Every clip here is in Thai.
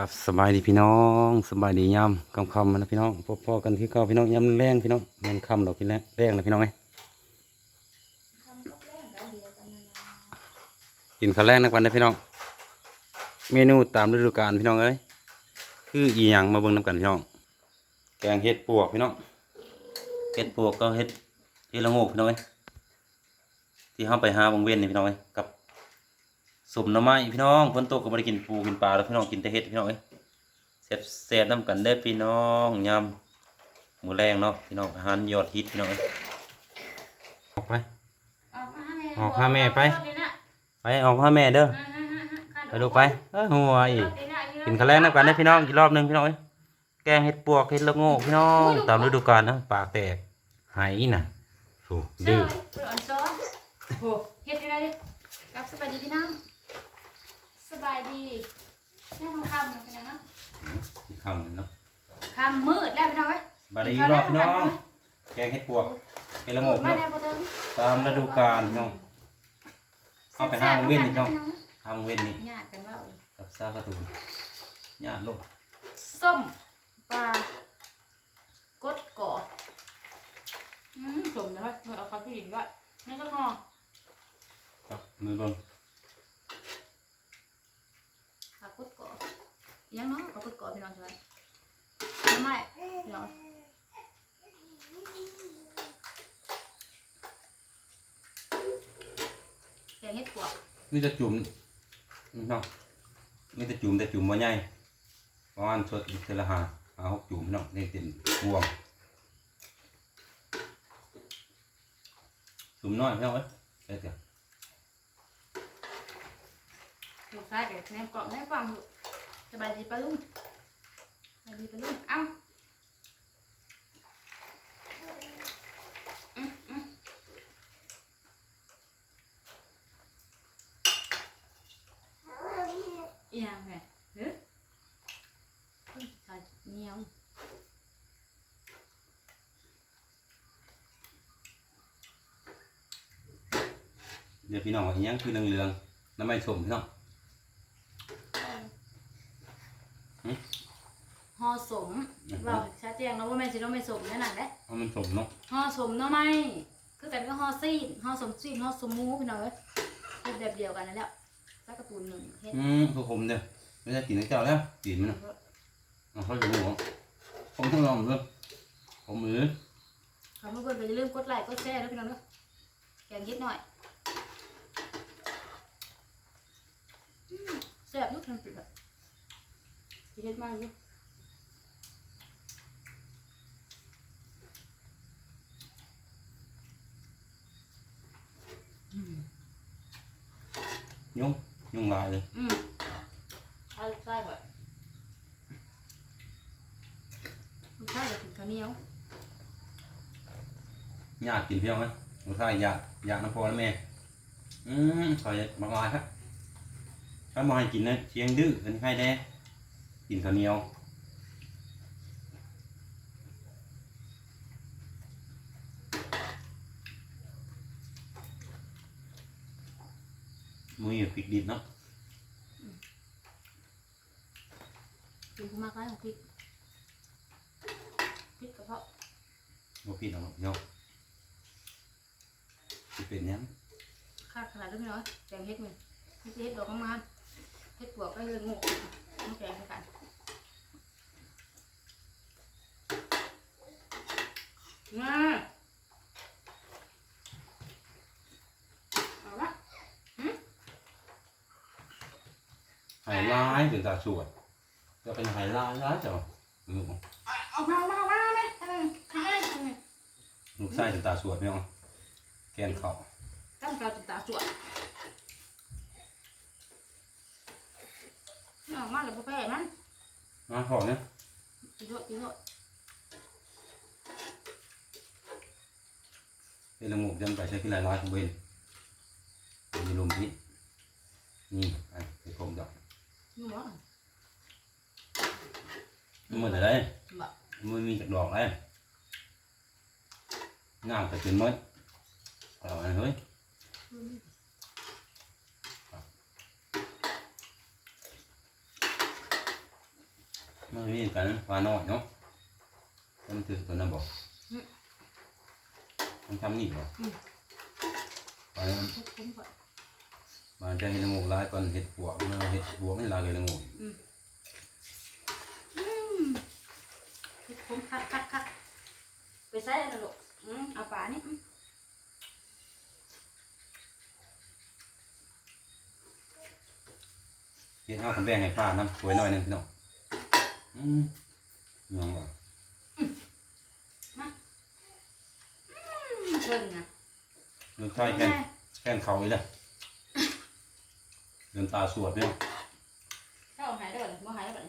ครับสบายดีพี่น้องสบายดียามคำคำนะพี่น้องพบพอกันที่เก้าพี่น้องยามแรงพี่น้องแมนคำดอกพี่แรงแรงนะพี่น้องไงกินข้าวแรงนักวันนะพี่น้อง เมนูตามฤดูกาลพี่น้องเอ้ยคืออีหยังมาเบิ่งน้ำกันพี่น้อง แกงเห็ดปวกพี่น้องเห็ดปวกก็เห็ดเห็ดละโงกพี่น้องเอ้ยที่เฮาไปหาบงเวียนนี่พี่น้องเอ้ยกับ สมหน้ำไม้พี่น้องฝนตกก็ไม่ได้กินปูกินปลาแล้วพี่น้องกินแต่เห็ดพี่น้องเอ้ยแซ่บแซ่บน้ำกันได้อพี่น้องยำหมูแรงเนาะพี่น้องอาหารยอดฮิตพี่น้องเอ้ยออกไป ออกพาแม่ไป ไปออกพ่อแม่เด้อไปลูกไปเอ้ยหัวอีกกินข้าวแรงน้ำกันได้อพี่น้องอีกรอบหนึงพี่น้องเอ้ยแกงเห็ดปวกเห็ดละโงกพี่น้องตามฤดูกาลนะปากแตกหายน่ะโอ้ดื้อโหเฮ็ดได้เลยกับสบายดีพี่น้องส บายดีแม่ทองคำเป็นยังไงคำเนาะคำมืดแล้วพี่น้องเว้ยบาดอีกรอบพี่น้องแกงเห็ดปวกเห็ดละโงกมาเนาะแน่บ่เติมตามฤดูกาลพี่น้องเอาไปห้างเว้นนี่เนาะทางเว้นนี่ญาติกันว่ากับซากระตูนญาติลูกส้มปลากดก่ออืมสมนะเว้ยเอาข้าวผู้หญิงด้วยนี่ก็พอครับมือเบิ่ง ข้าวกดก่อ ยังเนาะข้าวกดก่อพี่น้องใช่ไหมทำไมพี่น้องแกงเห็ดปวกนี่จะจุ่มนี่เนาะนี่จะจุ่มแต่จุ่มบ่ใหญ่ประมาณสดอีกเทอละหาหาหกจุ่มเนาะนี่เป็นพวงจุ่มน้อยพี่น้องเอ้ยได้เถอะลูกชายเด็กแนมกล่องแนมฟังอยู่ สบายดีปะลุงสบายดีปะลุงเอ้าอืมอืมอีหยังไงเฮ้ยคนชาเหนียวเดี๋ยวพี่น้องว่าอีหยังคือเหลืองๆน้ำไม่สมพี่น้อง ห่อสมว่าชัด แจ้งแล้วว่าแม่สิต้องไม่สมแน่นอนเด้เพราะมันสมเนาะห่อสมเนาะไหมคือกันก็ห่อซีนห่อสมซีนห่อสมหมูพี่น้องเอ้ยเป็นแบบเดียวกันนั่นแหละสักกระตูนหนึ่งเฮ็ดอืมคือผมเด้อไม่ได้กินให้เจ้าแล้วกินมันนะเอาเข้าอยู่หัวผมต้องลองด้วยผมมือขอบคุณเพื่อนอย่าลืมกดไลค์กดแชร์ด้วยพี่น้องเด้อแกงเย็ดหน่อยอืมแซ่บอยุคทันปิดแบบสิเฮ็ดมากอยู่ยุ่ง ยุ่งลายเลยอืมเอาใส่บ่ลูกชายจะกินข้าวเหนียวญาติกินเพียงไหมลูกชายอยากอยากน้ำพอแล้วแม่ อืมขออยมากลายครับถ้ามาให้กินนะเชียงดื้อเป็นไข้แน่กินข้าวเหนียว มืออยู่พริกดิบเนาะกินกูมากไรของพริกพริกกระเพาะบ่ผิดหรอกเนาะสิเป็นหยังค่าขนาดด้วยพี่น้อยแกงเฮ็ดมึงเฮ็ดเฮ็ดดอกงามๆเฮ็ดปวกก็เลยงกน้ำแกงให้กันมาเอาละ ไหายร้ายเป็นตาสวดจะเป็นไหายร้ายร้ายจ้ะอืมเอามาเอามาเอามาเลยทำไมทำไมทำไมลูกชายเป็นตาสวดพี่น้องแกนเขาตั้งกาติดตาสวยเอามาเลยพ่อแพ้มันมาขอเนี่ยกินเถอะกินเถอะเป็นละหมูจันไปใช้ที่ลายร้ายของเบนมีลมพิษนี่ไอ้เป็นผมดอกนี่ห มอมันเหมือนอะไรบ่มันมีจากดอกอะไรงามแต่เป็นมดเอาอันเฮ้ยอืมมันมีกันปลาน้อยเนาะมันถือตัวนั้นบอกมันทำนี่บอกป ลาทุกคนก่อนมันจะเห็ดละงูร้ายก่อนเห็ดปวกมันเห็ดบวกไม่ลายเลยละงูทุกคนคักคักคักไปใส่อะไรลูกอืมเอาปลานี่อืมเห็ดเอาคำแบ่งให้ป้าน้ำสวยหน่อยหนึงพี่น้องอืมยังบอกเพิ่นนะเดินใช่แค่นแค่นเขาอีกแล้ว เดินตาสวดเนี่ยถ้าเอาหายได้ก่อนบ่หายได้ก่อน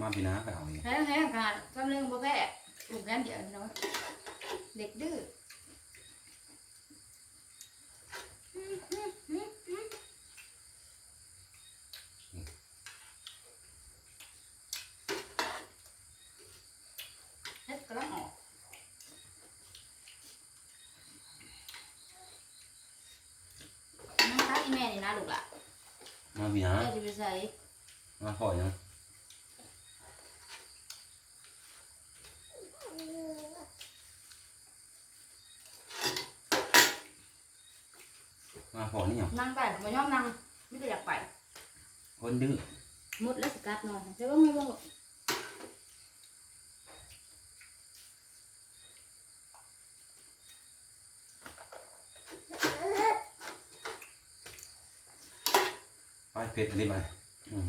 มาพี่น้าไปเอาอีกแห้งแห้งค่ะกำลังบ่แพ้กลุ่มกันเดี๋ยวน้อยเด็กดื้อเฮ็ดกำลังออกน้ำตาอี แม่นี่นะลูกล่ะมาพี่น้าเจ้าจะไปใส่มาพ่อยังมาพ่อนี่ยังนั่งไปบ่ยอมนั่งไม่ได้อยากไปคนดื้อหมดแล้วสกัดหน่อยเจ้าก็ไม่บอก ไป เผ็ดอันนี้ไปอืม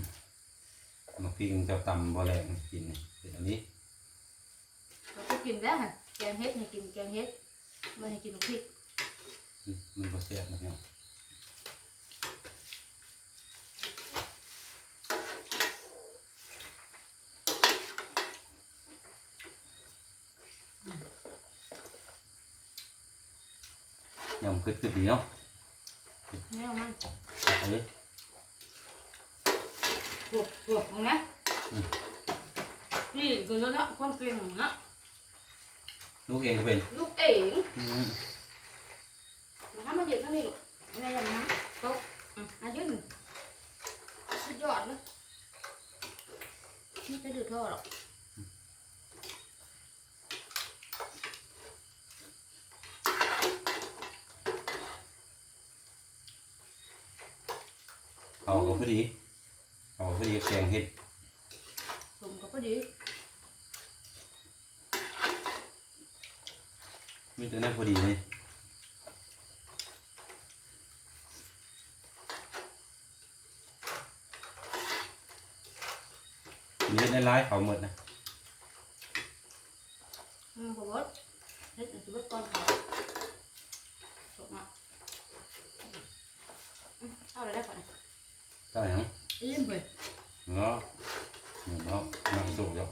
มาพิงจะตำบอแรงกินเผ็ดอันนี้เราก็กินแล้ค่ะแกงเฮ็ดให้กินแกงเฮ็ดไม่ให้กินพริกมันก็แซ่บนะพี่น้องยำขึ้นขึ้นดีเนาะแม่มันเอาเลย ปวดปวดตรงนี้นี่คือแล้วนะความเก่งนะลูกเองก็เป็นลูกเอ๋งอืมถ้ามันเด็ดเท่านี้ลูกแม่ยังนะโต๊ะอายุหนึ่งสุดยอดเลยนี่จะดื้อท่อหรอกเอาก็พอดีเอาก็ พอดีแกงเห็ดผมก็พอดีมีแต่นั้นพอดีเลยมีเห็ดในร้ายเขาหมดนะอืมผมว่าเฮ็ดจะเป็นก้อนเขาตกมาเอาอะไรได้ก่อนได้ยัง อิ่มเลยเนาะเนาะนั่งสูงแล้ว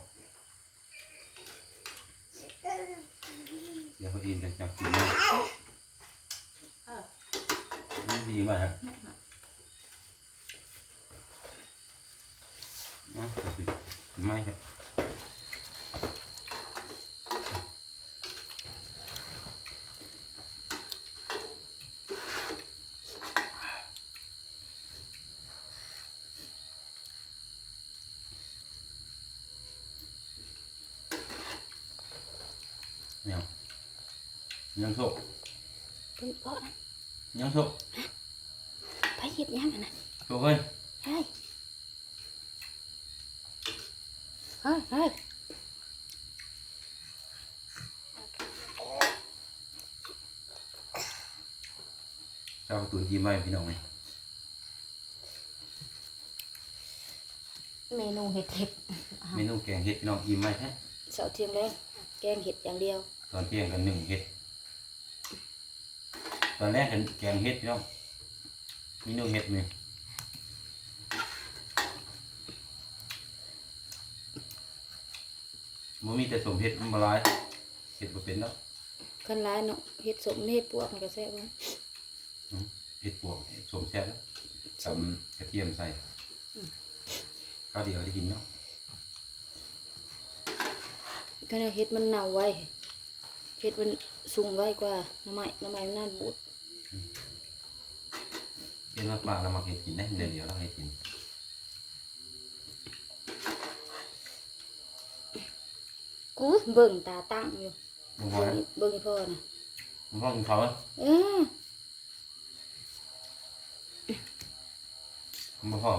เดี๋ยวเขาอดีจะจับกินนะนี่ดีมากฮะนะไม่ครับ ยังโชคเป็นเพราะนะยังโชคไปเห็ดยังอะนะโชคเอ้ยเฮ้ยเฮ้ยเฮ้ยเจ้าตุนยิ้มไว้พี่น้องไหมเมนูเห็ดเห็ดเมนูแกงเห็ดพี่น้องยิ้มไว้แท้เสาเทียมแรงแกงเห็ดอย่างเดียว ตอนเที่ยงกันหนึ่งเห็ด ตอนแรกเห็นแกงเห็ดพี่น้องเมนูเห็ดมีมันมีแต่สมเห็ดมันมาหลายเห็ดมาเป็นแล้วขั้นร้ายเนาะเห็ดสมเห็ดปวกมันก็แซ่บเว้ยเห็ดปวกเห็ดสมแซ่บแล้วทำกระเทียมใส่ข้าวเดียวได้กินเนาะก็เนี่ยเฮ็ดมันเน่าไว้ เฮ็ดมันสูงไว้กว่าน้ำไม้น้ำไม้มันน่าบูดเป็นมากปลาเรามาเห็ดกินได้เดี๋ยวเดี๋ยวเราเห็ดกินกูเบิ่งตาตั้งอยู่มึงพอเบิ่งนะเบิ่งพ่อนะมึงพอกินเขาไหมเออมึงพอ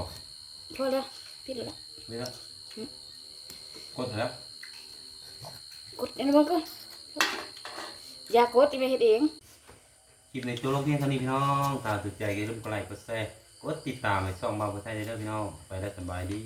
พอแล้วปิดแล้วไม่แล้วกดแล้วกดอันนี้มันก็อ ย่ากดที่ไม่เฮ็ดเอง คลิปในตัวลงเพียงเท่านี้พี่น้องถ้าถูกใจก็อย่าลืมกดไลค์กดแชร์กดติดตามให้ช่องเบาประเทศได้เด้อพี่น้อง ไปได้สบายดี